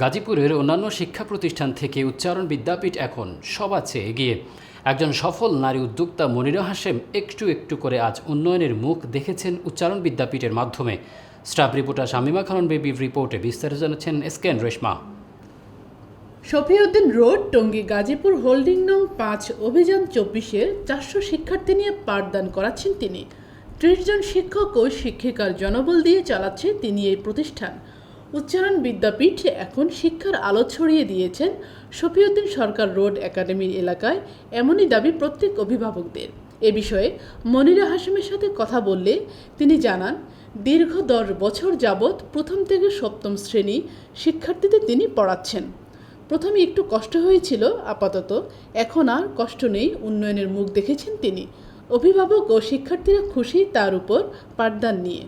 গাজীপুরের অন্যান্য শিক্ষা প্রতিষ্ঠান থেকে উচ্চারণ বিদ্যাপীঠ এখন সবার চেয়ে এগিয়ে। একজন সফল নারী উদ্যোক্তা মনিরা হাশেম একটু একটু করে আজ উন্নয়নের মুখ দেখেছেন উচ্চারণ বিদ্যাপীঠের মাধ্যমে। স্টাফ রিপোর্টার শামিমা খানন বেবি রিপোর্টে বিস্তারিত জানাচ্ছেন এসকেন রেশমা। শফিউদ্দিন রোড, টঙ্গী গাজীপুর হোল্ডিং নং পাঁচ, অভিযান চব্বিশের চারশো শিক্ষার্থী নিয়ে পাঠদান করাচ্ছেন তিনি। ত্রিশ জন শিক্ষক ও শিক্ষিকার জনবল দিয়ে চালাচ্ছে তিনি এই প্রতিষ্ঠান। উচ্চারণ বিদ্যাপীঠ এখন শিক্ষার আলো ছড়িয়ে দিয়েছেন শফিউদ্দিন সরকার রোড একাডেমির এলাকায়, এমনই দাবি প্রত্যেক অভিভাবকদের। এ বিষয়ে মনিরা হাসিমের সাথে কথা বললে তিনি জানান, দীর্ঘ দশ বছর যাবৎ প্রথম থেকে সপ্তম শ্রেণি শিক্ষার্থীদের তিনি পড়াচ্ছেন। প্রথমে একটু কষ্ট হয়েছিল, আপাতত এখন আর কষ্ট নেই, উন্নয়নের মুখ দেখেছেন তিনি। অভিভাবক ও শিক্ষার্থীরা খুশি তার উপর পাঠদান নিয়ে।